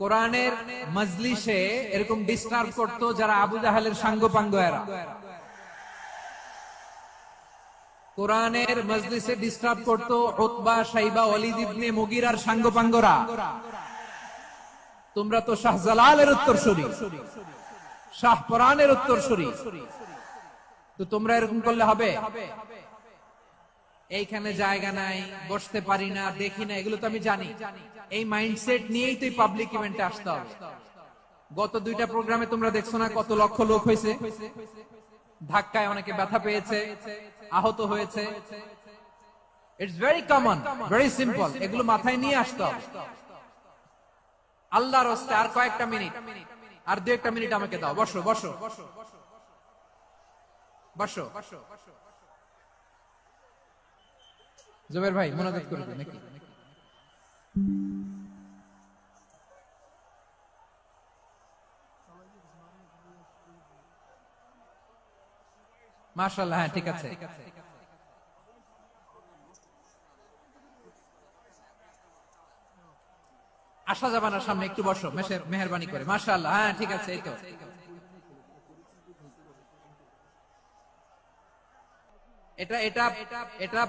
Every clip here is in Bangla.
কোরআনের মজলিসে এরকম ডিস্টার্ব করতো যারা আবু জাহালের সাঙ্গপাঙ্গ এরা কোরআনের মজলিসে ডিস্টার্ব করতো সাইবা সাঙ্গপাঙ্গরা। তোমরা তো শাহজালালের শাহপরানের তো তোমরা এরকম করলে হবে? এইখানে জায়গা নাই, বসতে পারি না, দেখি না, এগুলো তো আমি জানি। এই মাইন্ডসেট নিয়েই তুই পাবলিক ইভেন্টে আসতে হবে। গত দুইটা প্রোগ্রামে তোমরা দেখছ না কত লক্ষ লোক হয়েছে? ধাক্কায় অনেকে ব্যথা পেয়েছে, আহত হয়েছে। It's very common very simple এগুলো মাথায় নিয়ে আসতে হবে। আল্লাহর হস্তে আর কয়েকটা মিনিট, আর দু একটা মিনিট আমাকে দাও। বসো বসো। বসো। জুবের ভাই মনোযোগ করে নাকি? মাশাআল্লাহ হ্যাঁ ঠিক আছে। আসা যাবে সামনে, একটু বসো মেহরবানি করে। মাশাআল্লাহ হ্যাঁ ঠিক আছে, এই তো। এটা এটা এটা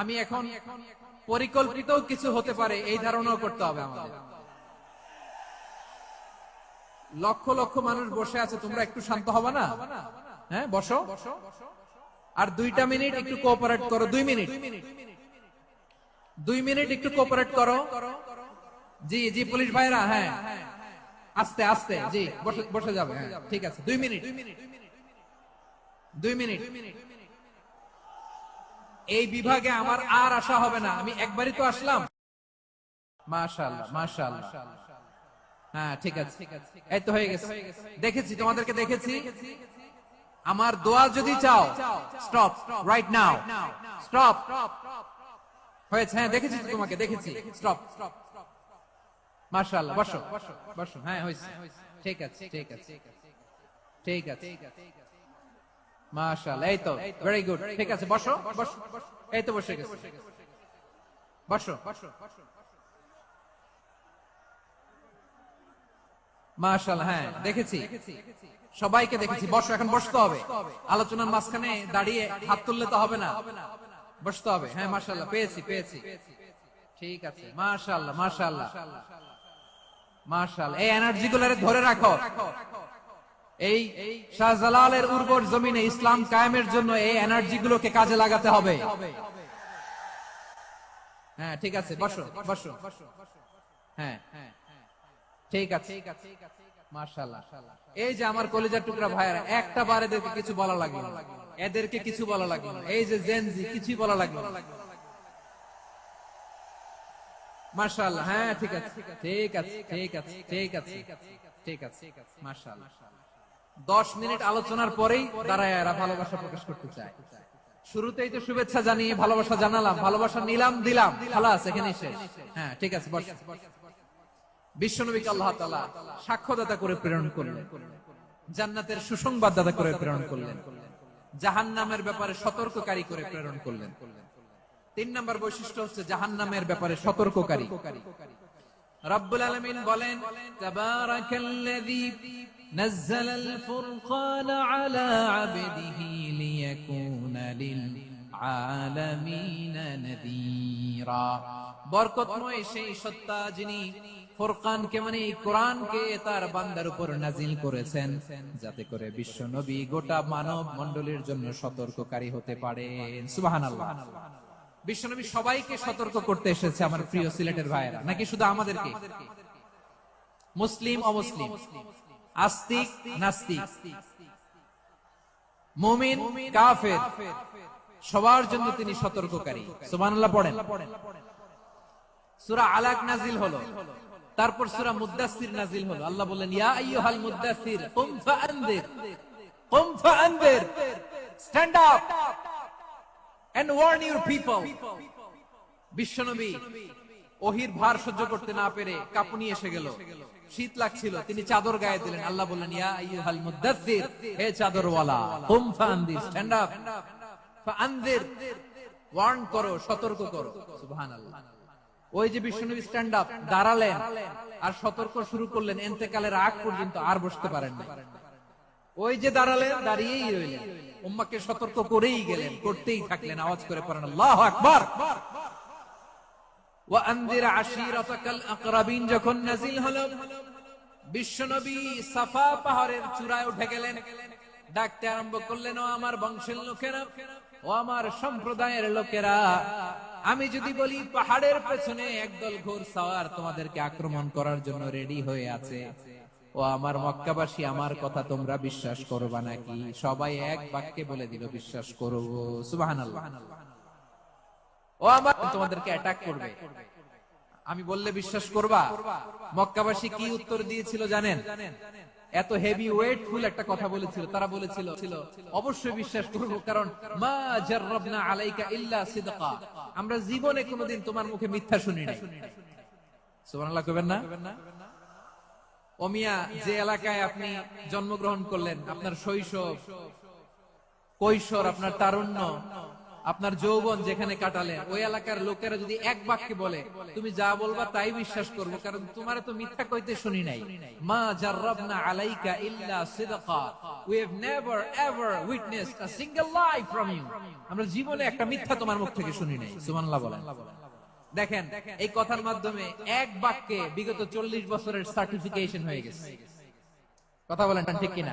আমি এখন পরিকল্পিত কিছু হতে পারে, এই ধারণাও করতে হবে আমাদের। লক্ষ লক্ষ মানুষ বসে আছে, তোমরা একটু শান্ত হবে না? হ্যাঁ বসো। আর দুইটা মিনিট একটু কোঅপারেট করো দুই মিনিট। দুই মিনিট। একটু কোঅপারেট করো। জি জি পুলিশ ভাইরা হ্যাঁ। আস্তে আস্তে জি বসে বসে যাবে হ্যাঁ ঠিক আছে দুই মিনিট। দুই মিনিট। এই বিভাগে আমার আর আশা হবে না আমি একবারই তো আসলাম। মাশাআল্লাহ মাশাআল্লাহ। হ্যাঁ ঠিক আছে। এই তো হয়ে গেছে। দেখেছি তোমাদেরকে দেখেছি। আমার দোয়া যদি চাও স্টপ রাইট নাও স্টপ হয়েছে হ্যাঁ দেখেছি তোমাকে, দেখেছি স্টপ মাশাআল্লাহ, বসো বসো হ্যাঁ হয়েছে, ঠিক আছে ঠিক আছে ঠিক আছে, মাশাআল্লাহ, এই তো ভেরি গুড ঠিক আছে, বসো বসো, এই তো বসে গেছে বসো, মাশাআল্লাহ হ্যাঁ দেখেছি সবাইকে দেখেছি। বসো, এখন বসতে হবে। আলোচনার মাঝখানে দাঁড়িয়ে হাত তুললে তো হবে না। বসতে হবে। হ্যাঁ মাশাআল্লাহ, পেয়েছি পেয়েছি। ঠিক আছে, মাশাআল্লাহ মাশাআল্লাহ। মাশাআল্লাহ, এই এনার্জি গুলারে ধরে রাখো। এই শাহজালালের উর্বর জমিনে ইসলাম কায়েমের জন্য এই এনার্জি গুলোকে কাজে লাগাতে হবে। হ্যাঁ ঠিক আছে, বসো বসো। হ্যাঁ হ্যাঁ ঠিক আছে ঠিক আছে। এই যে আমার কলেজার টুকরা ভাইয়েরা, একটা বার এদেরকে কিছু বলা লাগল না। এদেরকে কিছু বলা লাগল না। এই যে জেনজি কিছুই বলা। মাশাআল্লাহ হ্যাঁ ঠিক আছে ঠিক আছে ঠিক আছে ঠিক আছে ঠিক আছে মিনিট আলোচনার পরেই দাঁড়ায় ভালোবাসা প্রকাশ করতে চায় শুরুতেই তো শুভেচ্ছা জানিয়ে ভালোবাসা জানালাম, ভালোবাসা নিলাম, দিলাম, খালাস এখানে শেষ হ্যাঁ ঠিক আছে, বস বিশ্বনবীকে আল্লাহ তাআলা সাক্ষ্যদাতা করে প্রেরণ করলেন জান্নাতের সুসংবাদদাতা করে প্রেরণ করলেন জাহান্নামের ব্যাপারে সতর্ককারী করে প্রেরণ করলেন তিন নম্বর বৈশিষ্ট্য হচ্ছে জাহান্নামের ব্যাপারে সতর্ককারী রব্বুল আলামিন বলেন তাবারাকাল্লাযী نزل الفرقان على عبده ليكون للعالمين نذيرا বরকতময় সেই সত্তা যিনি ফুরকানকে মানে কোরআনকে তার বান্দার উপর নাজিল করেছেন, যাতে করে বিশ্ব নবী গোটা মানব মণ্ডলীর জন্য সতর্ককারী হতে বিশ্বনবী সবাইকে সতর্ক করতে এসেছে আমার প্রিয় সিলেটের ভাইয়েরা। নাকি শুধু আমাদেরকে? মুসলিম, অমুসলিম? আস্তিক, নাস্তিক? মুমিন, কাফের? সবার জন্য তিনি সতর্ককারী। সুবহানাল্লাহ পড়েন। সূরা আলাক নাজিল হলো। তারপর সূরা মুদ্দাসসির নাজিল হলো। আল্লাহ বললেন, ইয়া আইয়ুহাল মুদ্দাসসির কুম ফাআনদির কুম ফাআনদির stand up and warn your people বিশ্বনবী ওহির ভার সহ্য করতে না পেরে কাঁপুনি এসে গেল। শীত লাগছিল, তিনি চাদর গায়ে দিলেন। আল্লাহ বললেন, ইয়া আইয়ুহাল হে চাদরওয়ালা, কুম ফাআনদির স্ট্যান্ড আপ ফাআনদির ওয়ার্ন করো, সতর্ক করো। সুবহানাল্লাহ। ওই যে বিশ্বনবী স্ট্যান্ড আপ দাঁড়ালেন আর সতর্ক শুরু করলেন, এন্তেকালের আগ পর্যন্ত আর বসতে পারেন না ওই যে দাঁড়ালেন, দাঁড়িয়েই রইলেন। উম্মাকে সতর্ক করেই গেলেন, করতেই থাকলেন, আওয়াজ করে পড়েন, আল্লাহু আকবার! যখন নাজিল হলো, বিশ্বনবী সাফা পাহাড়ের চূড়ায় উঠে গেলেন। ডাকতে আরম্ভ করলেন, ও আমার বংশের লোকেরা, ও আমার সম্প্রদায়ের লোকেরা আমি যদি বলি পাহাড়ের পেছনে একদল ঘোর সাওয়ার তোমাদেরকে আক্রমণ করার জন্য রেডি হয়ে আছে, ও আমার মক্কাবাসী, আমার কথা তোমরা বিশ্বাস করবা নাকি? সবাই এক বাক্যে বলে দিল, বিশ্বাস করো সুবহানাল্লাহ। ও আমার, তোমাদেরকে অ্যাটাক করবে। আমি বললে বিশ্বাস করবা? মক্কাবাসী কি উত্তর দিয়েছিল জানেন? এত হেভি ওয়েটফুল একটা কথা বলেছিল, তারা বলেছিল, অবশ্যই বিশ্বাস করব, কারণ মা জাররাবনা আলাইকা ইল্লা সিদকা। আমরা জীবনে কোনোদিন তোমার মুখে মিথ্যা শুনি কইবেন না? অমিয়া যে এলাকায় আপনি জন্মগ্রহণ করলেন, আপনার শৈশব, কৈশোর, আপনার তারুণ্য আপনার যৌবন যেখানে কাটালেন ওই এলাকার লোকেরা যদি এক বাক্যে বলে, তুমি যা বলবা তাই বিশ্বাস করব, কারণ তোমার তো মিথ্যা কইতে শুনি নাই। মা জাররাবনা আলাইকা ইল্লা সিদকা। We have never ever witnessed a single lie from you আমরা জীবনে একটা মিথ্যা তোমার মুখ থেকে শুনি নাই। সুবহানাল্লাহ বলেন। দেখেন, এই কথার মাধ্যমে এক বাক্যে বিগত চল্লিশ বছরের সার্টিফিকেশন হয়ে গেছে। কথা বলেন, ঠিক কিনা?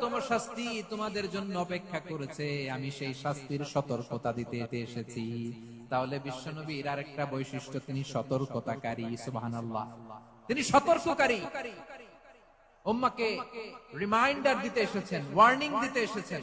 তোমার শাস্তি তোমাদের জন্য অপেক্ষা করেছে। আমি সেই শাস্তির সতর্কতা দিতে এসেছি। তাহলে বিশ্বনবীর আরেকটা বৈশিষ্ট্য, তিনি সতর্কতাকারী, সুবহানাল্লাহ। তিনি সতর্ককারী। উম্মাকে রিমাইন্ডার দিতে এসেছেন ওয়ার্নিং দিতে এসেছেন।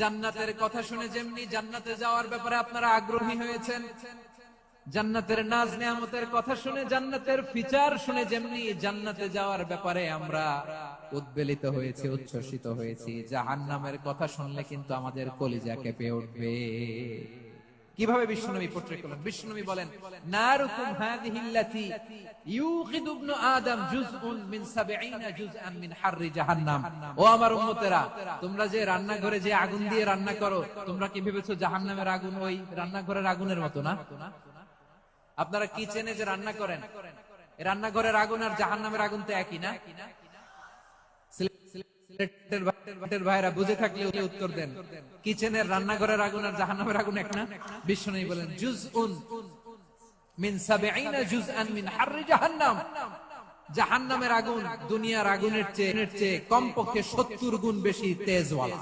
জান্নাতের কথা শুনে যেমনি জান্নাতে যাওয়ার ব্যাপারে আপনারা আগ্রহী হয়েছেন, জান্নাতের নাজ নেয়ামতের কথা শুনে, জান্নাতের ফিচার শুনে যেমনি জান্নাতে যাওয়ার ব্যাপারে আমরা উদ্বেলিত হয়েছি, উচ্ছ্বসিত হয়েছি, জাহান্নামের কথা শুনলে কিন্তু আমাদের কলিজা কেঁপে উঠবে। কীভাবে বিশ্বনবী পোট্রে করলেন? বিশ্বনবী বলেন, নারুকুম হাযিহিল্লাতি ইউকিদু ইবনু আদম জুজউন মিন 70 জুজআন মিন হাররি জাহান্নাম। ও আমার উম্মতেরা, তোমরা যে রান্নাঘরে যে আগুন দিয়ে রান্না করো, তোমরা কি ভেবেছো জাহান্নামের আগুন ওই রান্নাঘরের আগুনের মতো না? আপনারা কিচেনে যে রান্না করেন? রান্নাঘরের আগুন আর জাহান্নামের আগুন তো একই না? ভাইরা বুঝে থাকলে উত্তর দেন। কিচেনের রান্নাঘরের আগুন আর জাহান্নামের আগুন এক না? বিশ্বনবী বলেন, জুজউন মিন 70 জুজআন মিন হাররি জাহান্নাম। জাহান্নামের আগুন দুনিয়ার আগুনের চেয়ে চেয়ে কমপক্ষে 70 গুণ বেশি তেজওয়ালা।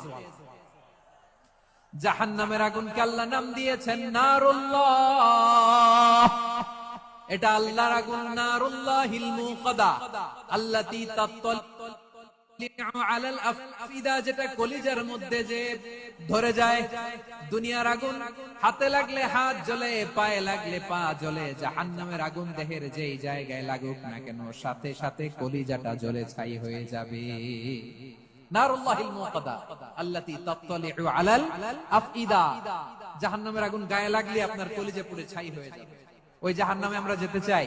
জাহান্নামের আগুনকে আল্লাহ নাম দিয়েছেন নারুল্লাহ। আগুন, নারুল্লাহিল মুকাদা আল্লাতী যেটা কলিজার মধ্যে যে ধরে যায় দুনিয়ার আগুন। হাতে লাগলে হাত পায়ে লাগলে পা জাহান্নামের আগুন দেহের যেই জায়গায় লাগুক না কেন, সাথে সাথে কলিজাটা ছাই হয়ে যাবে। আগুন গায়ে লাগলে আপনার কলিজা পুড়ে ছাই হয়ে যাবে। ওই জাহান্নামে আমরা যেতে চাই।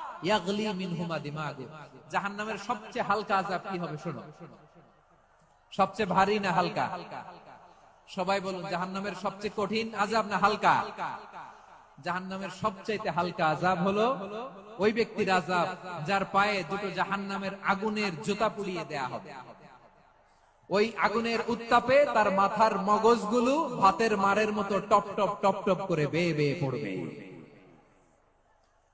ইয়াগলি মিনহুমা জাহান্নামের সবচেয়ে হালকা আযাব কি হবে সবচেয়ে ভারী না হালকা? সবাই বলুন, জাহান্নামের সবচেয়ে কঠিন আজাব না হালকা? জাহান্নামের সবচাইতে হালকা আজাব হলো ওই ব্যক্তির আজাব যার পায়ে দুটো জাহান্নামের আগুনের জুতা পুড়িয়ে দেয়া হবে। ওই আগুনের উত্তাপে তার মাথার মগজগুলো ভাতের মারের মতো টপ টপ টপ টপ করে বেয়ে বেয়ে পড়বে।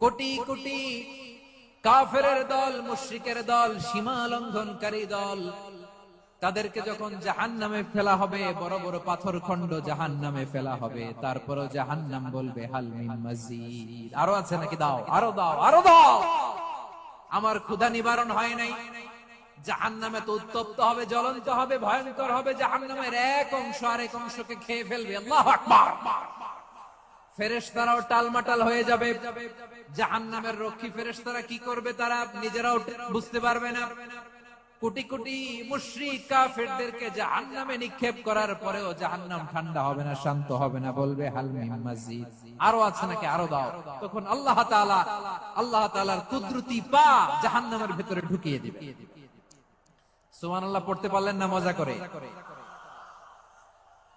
কোটি কোটি কাফের দল, মুশরিকের দল সীমা লঙ্ঘনকারী দল, তাদেরকে যখন জাহান নামে ফেলা হবে, বড় বড় পাথর খন্ড জাহান নামে ফেলা হবে, তারপরও জাহান নাম বলবে হালমিম মসজিদ আরও আছে নাকি? দাও, আরও দাও আরও দাও! আমার ক্ষুধা নিবারণ হয় নাই। জাহান নামে তো উত্তপ্ত হবে, জ্বলন্ত হবে, ভয়ঙ্কর হবে জাহান নামের এক অংশ আর এক অংশকে খেয়ে ফেলবে। আল্লাহ আকবার! ফেরেশতারাও টালমাটাল হয়ে যাবে। জাহান্নামের রক্ষী ফেরেশতারা কি করবে তারা নিজেরাও বুঝতে পারবে না। কোটি কোটি মুশরিক কাফেরদেরকে জাহান্নামে নিক্ষেপ করার পরেও জাহান্নাম ঠান্ডা হবে না, শান্ত হবে না, বলবে, হাল মিন মাজিদ। আরও আছে নাকি? আরও দাও। তখন আল্লাহ তাআলা, আল্লাহ তাআলার কুদরতি পা জাহান্নামের ভিতরে ঢুকিয়ে দিবে। সুবহানাল্লাহ, পড়তে পারলেন না? মজা করে।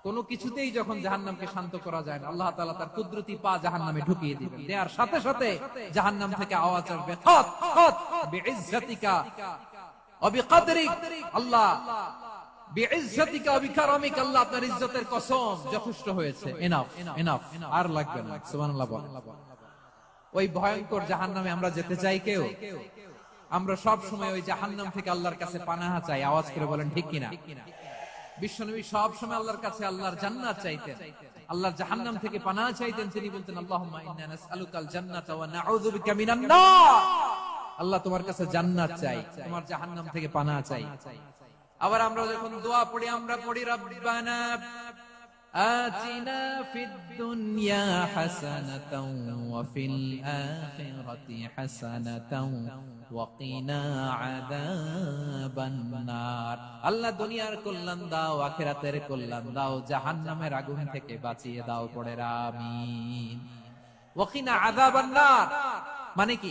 কোন কিছুতেই যখন জাহান্নামকে শান্ত করা যায় না, আল্লাহ তাআলা তার কুদরতি পা জাহান্নামে ঢুকিয়ে দিবেন। দেওয়ার সাথে সাথে জাহান্নাম থেকে আওয়াজ আসবে আল্লাহ আমরা যেতে আমরা সব সময় ওই জাহান্নাম থেকে আল্লাহর কাছে পানাহা চাই, আওয়াজ করে বলেন, ঠিক কিনা? বিশ্বনবী সব সময় আল্লাহর কাছে আল্লাহর জান্নাত চাইতেন। আল্লাহর জাহান্নাম থেকে পানাহ চাইতেন, তিনি বলতেন, আল্লাহুম্মা ইন্না নাসআলুকাল জান্নাতা ওয়া নাউযু বিকা মিনান নার। আল্লাহ তোমার কাছে জান্নাত চাই, তোমার জাহান্নাম থেকে পানাহ চাই। আবার আমরা যখন দোয়া পড়ি, আমরা পড়ি, রব্বানা آتنا في الدنيا حسنة وفي الآخرة حسنة وقنا عذاب النار আল্লাহ দুনিয়ার কল্যাণ দাও আখিরাতের কল্যাণ দাও জাহান্নামের আগুন থেকে বাঁচিয়ে দাও পড়ে আমিন ওয়াকিনা আযাবান নার মানে কি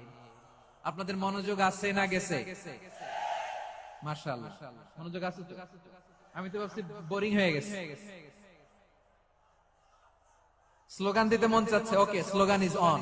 আপনাদের মনোযোগ আছে না গেছে? মার্শাল মনোযোগ আছে তো? আমি তো ভাবছি বোরিং হয়ে গেছে। স্লোগান দিতে মন চাচ্ছে। ওকে স্লোগান ইজ অন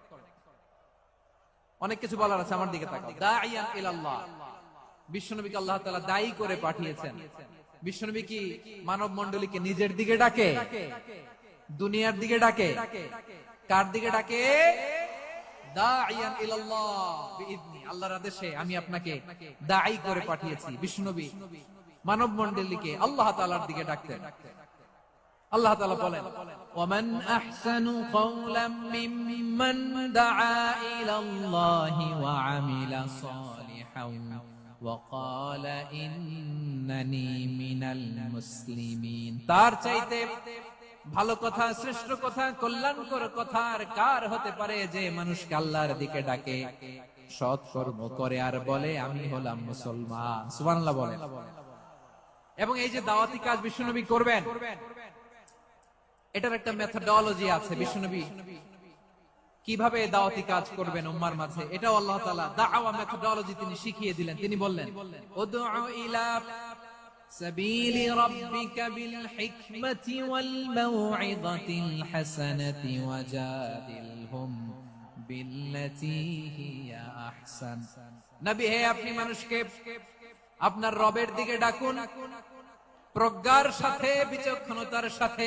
অনেক কিছু বলার আছে আমার দিকে বিশ্বনবীকে আল্লাহ তাআলা দায়ী করে পাঠিয়েছেন। বিশ্বনবী কি মানব মণ্ডলীকে নিজের দিকে ডাকে? দুনিয়ার দিকে ডাকে? কার দিকে ডাকে? দাইয়ান আল্লাহর আমি আপনাকে দায়ী করে পাঠিয়েছি। বিশ্বনবী মানব মণ্ডলীকে আল্লাহ তাআলার দিকে ডাকতেন। আল্লাহ তাআলা বলেন কওলাম মিম্মান দাআ ইলা আল্লাহি ওয়া আমিলা সালিহান ওয়া ক্বালা ইন্নানি মিনাল মুসলিমিন। তার চাইতে ভালো কথা, শ্রেষ্ঠ কথা, কল্যাণকর কথা আর কার হতে পারে যে মানুষকে আল্লাহর দিকে ডাকে? সৎ কর্ম করে আর বলে, আমি হলাম মুসলমান। সুবহানাল্লাহ বলেন। এবং এই যে দাওয়াতি কাজ বিশ্বনবী করবেন এটার একটা মেথডোলজি আছে বিশ্বনবী কিভাবে দাওয়াতি কাজ করবেন উম্মার মাঝে এটাও আল্লাহ তাআলা দাওয়া মেথডোলজি তিনি শিখিয়ে দিলেন তিনি বললেন উদউ ইলা سبيل ربك بالحكمة والموعظة الحسنة وجادلهم بالتي هي أحسن নবী হে আপনি মানুষকে আপনার রবের দিকে ডাকুন প্রজ্ঞার সাথে বিচক্ষণতার সাথে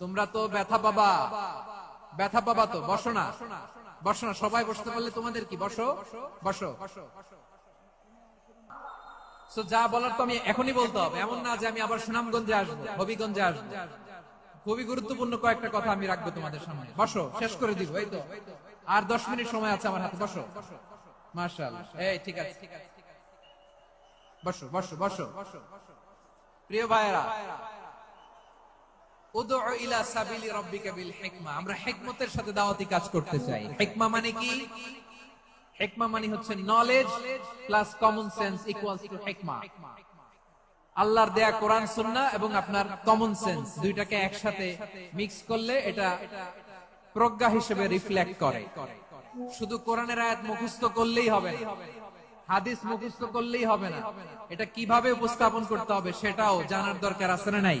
তোমরা তো ব্যথা পাবা। ব্যথা পাবা তো বসো না। বসো না সবাই বসতে পারলে তোমাদের কি? বসো বসো। So, যা বলার তো আমি এখনই বলতে হবে। এমন না যে আমি আবার সুনামগঞ্জে আসব হবিগঞ্জে আসব। খুবই গুরুত্বপূর্ণ কয়েকটা কথা আমি রাখব তোমাদের সামনে। বসো শেষ করে দিব এই তো। আর দশ মিনিট সময় আছে আমার হাতে বসো। মার্শাল এই ঠিক আছে। বসো বসো বসো। প্রিয় ভাইয়েরা মানে মানে আল্লাহর দেয়া কোরআন এবং আপনার কমন সেন্স দুইটাকে একসাথে মিক্স করলে এটা প্রজ্ঞা হিসেবে রিফ্লেক্ট করে। শুধু কোরআনের আয়াত মুখস্থ করলেই হবে হাদিস মুখস্থ করলেই হবে না। এটা কীভাবে উপস্থাপন করতে হবে সেটাও জানার দরকার আছে না নাই?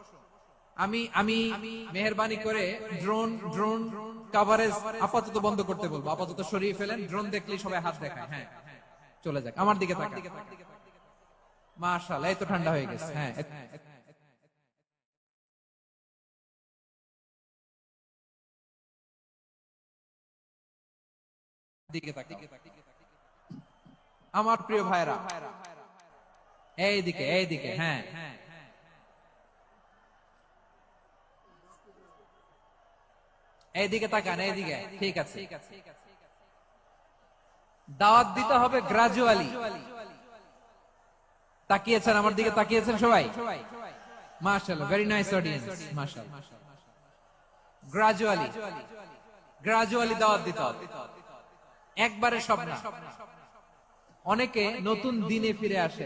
আমি আমি মেহরবানি করে ড্রোন ড্রোন কাভারেজ আপাতত বন্ধ করতে বলব। আপাতত সরিয়ে ফেলেন ড্রোন দেখলেই সবাই হাত দেখায়। হ্যাঁ চলে যাক, আমার দিকে মাশাআল্লাহ, এই তো ঠান্ডা হয়ে গেছে। হ্যাঁ আমার প্রিয় ভাইরা এই দিকে এই দিকে হ্যাঁ। এইদিকে তাকান এইদিকে ঠিক আছে। দাওয়াত দিতে হবে গ্রাজুয়ালি তাকিয়েছেন আমার দিকে তাকিয়েছেন সবাই? মাশাআল্লাহ ভেরি নাইস অডিয়েন্স মাশাআল্লাহ। গ্রাজুয়ালি গ্রাজুয়ালি দাওয়াত দিতে হবে। একবারে সব না অনেকে নতুন দিনে ফিরে আসে।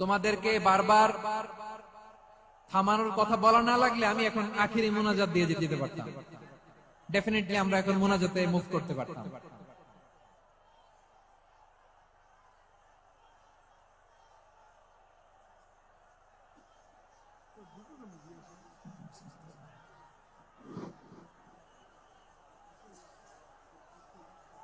তোমাদেরকে বারবার থামানোর কথা বলা না লাগলে আমি এখন আখিরি মোনাজাত দিয়ে যেতে পারতাম। ডেফিনেটলি আমরা এখন মোনাজাতে মুভ করতে পারতাম।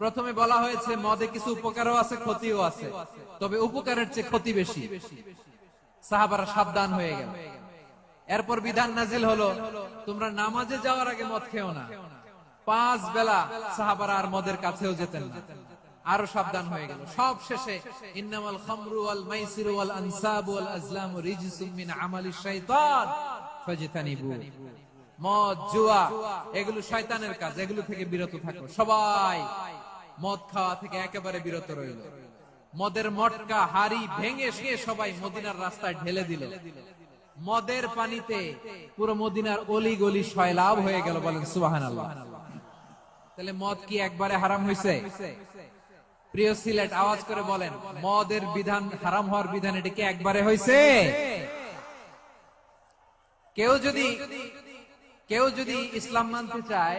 প্রথমে বলা হয়েছে, মদে কিছু উপকারও আছে, ক্ষতিও আছে। তবে উপকারের চেয়ে ক্ষতি বেশি। সাহাবারা সাবধান হয়ে গেল। এরপর বিধান নাজিল হলো, তোমরা নামাজে যাওয়ার আগে মদ খেও না। পাঁচ বেলা সাহাবারা আর মদের কাছেও যেতেন না। আরও সাবধান হয়ে গেল। সব শেষে, ইন্নামাল খামরু ওয়াল মাইসিরু ওয়াল আনসাবু ওয়াল আজলামু রিজসুম মিন আমালিশ শাইতান ফাজতানিবু। মদ, জুয়া, এগুলো শয়তানের কাজ, এগুলো থেকে বিরত থাকো। সবাই মদ খাওয়া থেকে একেবারে বিরত রইল। মদের মটকা হাড়ি ভেঙে সে সবাই মদিনার রাস্তায় ঢেলে দিল। মদের পানিতে পুরো মদিনার অলি গলি সয়লাভ হয়ে গেল বলেন সুবাহান আল্লাহ তাহলে মদ কি একবারে হারাম হয়েছে প্রিয় সিলেট, আওয়াজ করে বলেন, মদের বিধান হারাম হওয়ার বিধান এটা কি একবারে হয়েছে কেউ যদি কেউ যদি ইসলাম মানতে চায়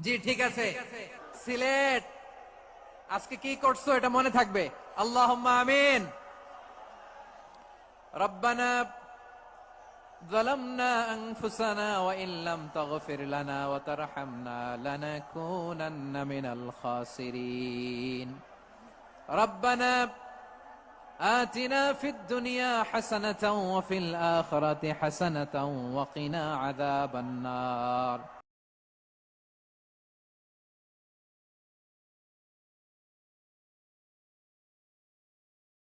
জি ঠিক আছে সিলেট আজকে কি করছো এটা মনে থাকবে আল্লাহ আমিন রব্বানা ظلمنا أنفسنا وإن لم تغفر لنا وترحمنا لنكونن من الخاسرين ربنا آتنا في الدنيا حسنة وفي الآخرة حسنة وقنا عذاب النار